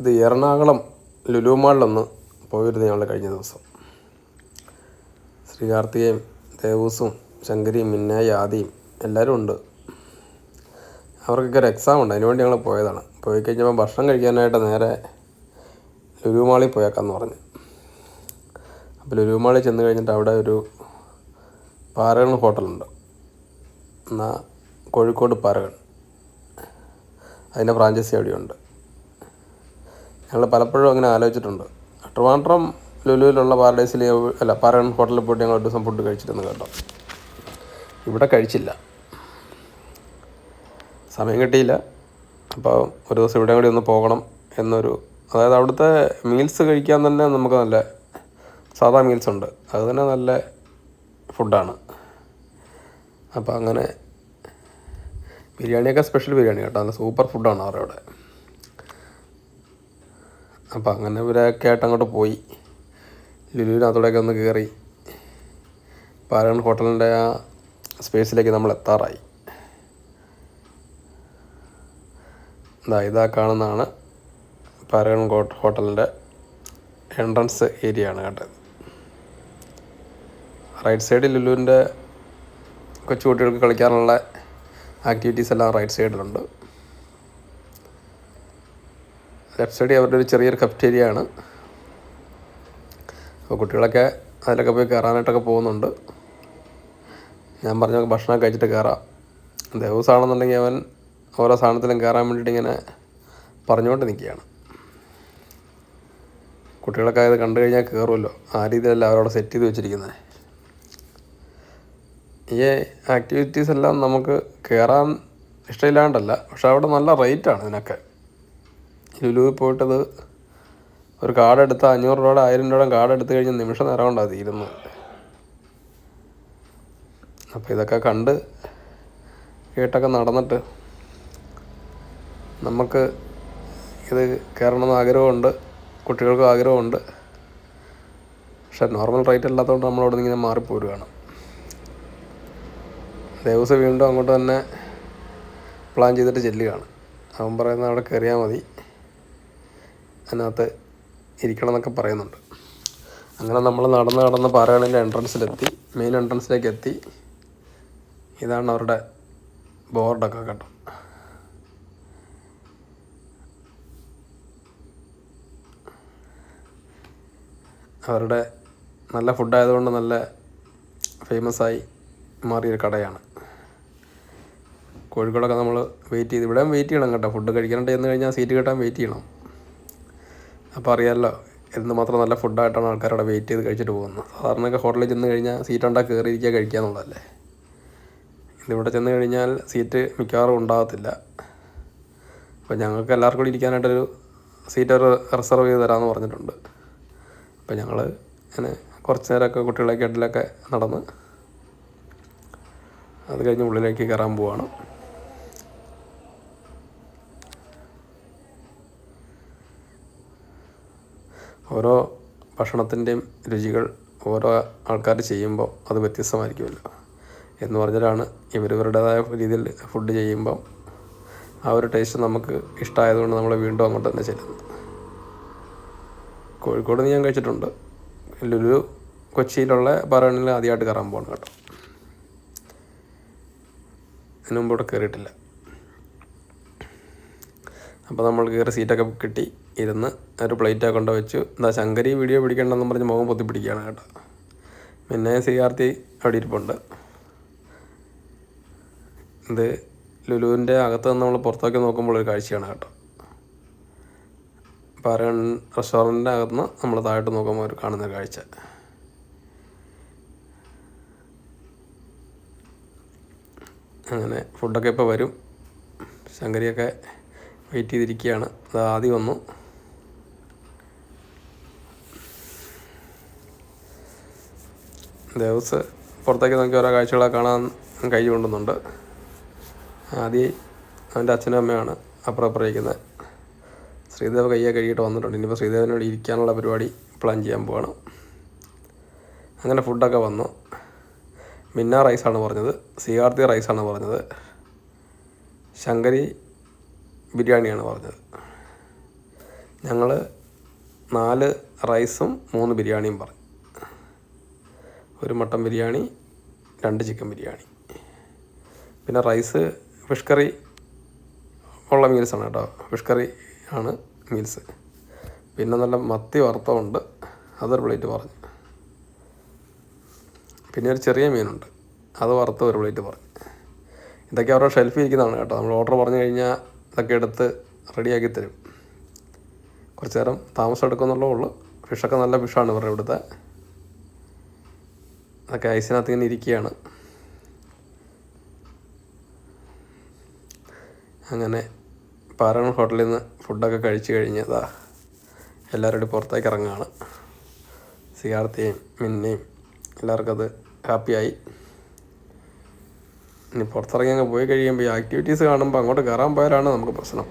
ഇത് എറണാകുളം ലുലു മാളിലൊന്ന് പോയിരുന്നു ഞങ്ങൾ കഴിഞ്ഞ ദിവസം. ശ്രീകാർത്തികയും ദേവൂസും ശങ്കരിയും മിന്നായി ആദിയും എല്ലാവരും ഉണ്ട്. അവർക്കൊക്കെ ഒരു എക്സാം ഉണ്ട്. അതിനുവേണ്ടി ഞങ്ങൾ പോയതാണ്. പോയി കഴിഞ്ഞപ്പോൾ ഭക്ഷണം കഴിക്കാനായിട്ട് നേരെ ലുലു മാളിൽ പോയേക്കാന്ന് പറഞ്ഞു. അപ്പോൾ ലുലു മാളിൽ ചെന്ന് കഴിഞ്ഞിട്ട് അവിടെ ഒരു പാറകൾ ഹോട്ടലുണ്ട്. എന്നാൽ കോഴിക്കോട് പാറകൾ. അതിന്റെ ഫ്രാഞ്ചൈസി അവിടെയുണ്ട്. ഞങ്ങൾ പലപ്പോഴും അങ്ങനെ ആലോചിച്ചിട്ടുണ്ട്. ട്രിവാൻഡ്രം ലുലുവിലുള്ള പാരഡൈസിൽ അല്ല പാരഗൺ ഹോട്ടലിൽ പോയിട്ട് ഞങ്ങൾ ഒരു ദിവസം ഫുഡ് കഴിച്ചിരുന്നു കേട്ടോ. ഇവിടെ കഴിച്ചില്ല. സമയം കിട്ടിയില്ല. അപ്പോൾ ഒരു ദിവസം ഇവിടെ കൂടി ഒന്ന് പോകണം എന്നൊരു അതായത് അവിടുത്തെ മീൽസ് കഴിക്കാൻ തന്നെ നമുക്ക് നല്ല സാധാ മീൽസ് ഉണ്ട്. അത് തന്നെ നല്ല ഫുഡാണ് അപ്പോൾ അങ്ങനെ ബിരിയാണിയൊക്കെ സ്പെഷ്യൽ ബിരിയാണി കേട്ടോ. നല്ല സൂപ്പർ ഫുഡാണ് അവരുടെ അവിടെ അപ്പോൾ അങ്ങനെ ഇവരൊക്കെ ആയിട്ട് അങ്ങോട്ട് പോയി. ലുലുവിനകത്തോടെയൊക്കെ ഒന്ന് കയറി പാരഗൺ ഹോട്ടലിന്റെ ആ സ്പേസിലേക്ക് നമ്മൾ എത്താറായി. ഇതാ ഇതാ കാണുന്നതാണ് പാരഗൺ ഹോട്ട് ഹോട്ടലിന്റെ എൻട്രൻസ് ഏരിയ ആണ് കേട്ടത്. റൈറ്റ് സൈഡിൽ ലുലുവിന്റെ കൊച്ചുകുട്ടികൾക്ക് കളിക്കാനുള്ള ആക്ടിവിറ്റീസ് എല്ലാം റൈറ്റ് സൈഡിലുണ്ട്. ലെഫ്റ്റ് സൈഡിൽ അവരുടെ ഒരു ചെറിയൊരു കഫ്റ്റേരിയ ആണ് അപ്പോൾ കുട്ടികളൊക്കെ അതിലൊക്കെ പോയി കയറാനായിട്ടൊക്കെ പോകുന്നുണ്ട്. ഞാൻ പറഞ്ഞ ഭക്ഷണം കഴിച്ചിട്ട് കയറാം. ദിവസമാണെന്നുണ്ടെങ്കിൽ അവൻ ഓരോ സാധനത്തിലും കയറാൻ വേണ്ടിയിട്ട് ഇങ്ങനെ പറഞ്ഞുകൊണ്ട് നിൽക്കുകയാണ്. കുട്ടികളൊക്കെ ഇത് കണ്ടു കഴിഞ്ഞാൽ കയറുമല്ലോ. ആ രീതിയിലല്ല അവരവിടെ സെറ്റ് ചെയ്ത് വെച്ചിരിക്കുന്നത്. ഈ ആക്ടിവിറ്റീസ് എല്ലാം നമുക്ക് കയറാൻ ഇഷ്ടമില്ലാണ്ടല്ല. പക്ഷെ അവിടെ നല്ല റേറ്റാണ് ഇതിനൊക്കെ. ലുലുവിൽ പോയിട്ടത് ഒരു കാർഡ് എടുത്ത അഞ്ഞൂറ് രൂപയുടെ ആയിരം രൂപയുടെ കാർഡ് എടുത്തു കഴിഞ്ഞ നിമിഷം നേരം കൊണ്ടാണ് തീരുന്നത്. അപ്പോൾ ഇതൊക്കെ കണ്ട് കേട്ടൊക്കെ നടന്നിട്ട് നമുക്ക് ഇത് കയറണമെന്ന് ആഗ്രഹമുണ്ട് കുട്ടികൾക്കും ആഗ്രഹമുണ്ട്. പക്ഷെ നോർമൽ റേറ്റ് അല്ലാത്തതുകൊണ്ട് നമ്മളവിടെ നിന്ന് ഇങ്ങനെ മാറിപ്പോരുകയാണ് ദേവസ്വം വീണ്ടും അങ്ങോട്ട് തന്നെ പ്ലാൻ ചെയ്തിട്ട് ചെല്ലുകയാണ്. അവൻ പറയുന്നത് അവിടെ കയറിയാൽ മതി. അതിനകത്ത് ഇരിക്കണം എന്നൊക്കെ പറയുന്നുണ്ട്. അങ്ങനെ നമ്മൾ നടന്ന് നടന്ന് പാറകളിന്റെ എൻട്രൻസിലെത്തി മെയിൻ എൻട്രൻസിലേക്ക് എത്തി. ഇതാണ് അവരുടെ ബോർഡൊക്കെ കേട്ടോ. അവരുടെ നല്ല ഫുഡായതുകൊണ്ട് നല്ല ഫേമസായി മാറിയൊരു കടയാണ്. കോഴിക്കോടൊക്കെ നമ്മൾ വെയിറ്റ് ചെയ്ത് ഇവിടെയും വെയിറ്റ് ചെയ്യണം കേട്ടോ. ഫുഡ് കഴിക്കാനായിട്ട് ചെന്ന് കഴിഞ്ഞാൽ സീറ്റ് കിട്ടാൻ വെയിറ്റ് ചെയ്യണം. അപ്പോൾ അറിയാമല്ലോ എന്ത് മാത്രം നല്ല ഫുഡായിട്ടാണ് ആൾക്കാർ അവിടെ വെയിറ്റ് ചെയ്ത് കഴിച്ചിട്ട് പോകുന്നത്. സാധാരണയൊക്കെ ഹോട്ടലിൽ ചെന്ന് കഴിഞ്ഞാൽ സീറ്റ് ഉണ്ടാക്കി കയറിയിരിക്കുക കഴിക്കുക എന്നുള്ളതല്ലേ? ഇതിവിടെ ചെന്ന് കഴിഞ്ഞാൽ സീറ്റ് മിക്കവാറും ഉണ്ടാകത്തില്ല. അപ്പോൾ ഞങ്ങൾക്ക് എല്ലാവർക്കും കൂടി ഇരിക്കാനായിട്ടൊരു സീറ്റ് ഒരു റിസർവ് ചെയ്ത് തരാമെന്ന് പറഞ്ഞിട്ടുണ്ട്. അപ്പോൾ ഞങ്ങൾ അങ്ങനെ കുറച്ച് നേരമൊക്കെ കുട്ടികളൊക്കെ ഇടയിലൊക്കെ നടന്ന് അത് കഴിഞ്ഞ് ഉള്ളിലേക്ക് കയറാൻ പോവാണ്. ഓരോ ഭക്ഷണത്തിന്റെയും രുചികൾ ഓരോ ആൾക്കാർ ചെയ്യുമ്പോൾ അത് വ്യത്യസ്തമായിരിക്കുമല്ലോ എന്ന് പറഞ്ഞാലാണ് ഇവരിവരുടേതായ രീതിയിൽ ഫുഡ് ചെയ്യുമ്പം ആ ഒരു ടേസ്റ്റ് നമുക്ക് ഇഷ്ടമായതുകൊണ്ട് നമ്മൾ വീണ്ടും അങ്ങോട്ട് തന്നെ ചെല്ലുന്നത് കോഴിക്കോട് ഞാൻ കഴിച്ചിട്ടുണ്ട്. ലുലു കൊച്ചിയിലുള്ള പറയണിൽ ആദ്യമായിട്ട് കയറാൻ പോകണം കേട്ടോ. അതിന് മുമ്പ് കയറിയിട്ടില്ല. അപ്പോൾ നമ്മൾ കയറി സീറ്റൊക്കെ കിട്ടി. ഇരുന്ന് ഒരു പ്ലേറ്റാ കൊണ്ട് വെച്ചു. എന്താ ശങ്കരി വീഡിയോ പിടിക്കണ്ടെന്ന് പറഞ്ഞ് മുഖം പൊത്തി പിടിക്കുകയാണ് കേട്ടോ. പിന്നെ സി ആർ ടി അവിടെ ഇരിപ്പുണ്ട്. ഇത് ലുലുവിന്റെ അകത്ത് നിന്ന് നമ്മൾ പുറത്തേക്ക് നോക്കുമ്പോൾ ഒരു കാഴ്ചയാണ് കേട്ടോ. പാരഗൺ റെസ്റ്റോറന്റിന്റെ അകത്ത് നിന്ന് നമ്മൾ താഴോട്ട് നോക്കുമ്പോൾ ഒരു കാണുന്ന കാഴ്ച. അങ്ങനെ ഫുഡൊക്കെ ഇപ്പോൾ വരും. ശങ്കരിയൊക്കെ വെയിറ്റ് ചെയ്തിരിക്കുകയാണ്. അത് ആദ്യം വന്നു. ദേവസ് പുറത്തേക്ക് നോക്കി ഓരോ കാഴ്ചകളൊക്കെ കാണാൻ കൈ കൊണ്ടുന്നുണ്ട്. ആദ്യം അവന്റെ അച്ഛനും അമ്മയാണ് അപ്പുറം അപ്പുറം ശ്രീദേവ് കയ്യെ കഴുകിയിട്ട് വന്നിട്ടുണ്ട്. ഇനിയിപ്പോൾ ശ്രീദേവനോട് ഇരിക്കാനുള്ള പരിപാടി പ്ലാൻ ചെയ്യാൻ പോവാണ്. അങ്ങനെ ഫുഡൊക്കെ വന്നു. മിന്ന റൈസാണ് പറഞ്ഞത്. സിആർത്തി റൈസാണ് പറഞ്ഞത്. ശങ്കരി ബിരിയാണിയാണ് പറഞ്ഞത്. ഞങ്ങൾ നാല് റൈസും മൂന്ന് ബിരിയാണിയും പറഞ്ഞു. ഒരു മട്ടൻ ബിരിയാണി രണ്ട് ചിക്കൻ ബിരിയാണി. പിന്നെ റൈസ് ഫിഷ് കറി ഉള്ള മീൽസാണ് കേട്ടോ. ഫിഷ് കറി ആണ് മീൽസ് പിന്നെ നല്ല മത്തി വറുത്തമുണ്ട് അതൊരു പ്ലേറ്റ് പറഞ്ഞു. പിന്നെ ഒരു ചെറിയ മീനുണ്ട്. അത് വറുത്ത ഒരു പ്ലേറ്റ് പറഞ്ഞു. ഇതൊക്കെ അവരുടെ ഷെൽഫിൽ ഇരിക്കുന്നതാണ് കേട്ടോ. നമ്മൾ ഓർഡർ പറഞ്ഞു കഴിഞ്ഞാൽ ഇതൊക്കെ എടുത്ത് റെഡിയാക്കി തരും. കുറച്ച് നേരം താമസം എടുക്കുന്നുള്ളൂ ഫിഷൊക്കെ നല്ല ഫിഷാണ് ഇവരുടെ ഇവിടുത്തെ. അതൊക്കെ ഐസിനകത്ത് ഇങ്ങനെ ഇരിക്കുകയാണ്. അങ്ങനെ പാരഗൺ ഹോട്ടലിൽ നിന്ന് ഫുഡൊക്കെ കഴിച്ചു കഴിഞ്ഞതാ എല്ലാവരും കൂടി പുറത്തേക്ക് ഇറങ്ങുകയാണ്. സിയാർത്തിയും മിന്നയും എല്ലാവർക്കും അത് ഹാപ്പിയായി ഇനി പുറത്തിറങ്ങി അങ്ങ് പോയി കഴിയുമ്പോൾ ഈ ആക്ടിവിറ്റീസ് കാണുമ്പോൾ അങ്ങോട്ട് കയറാൻ പോയാലാണ് നമുക്ക് പ്രശ്നം.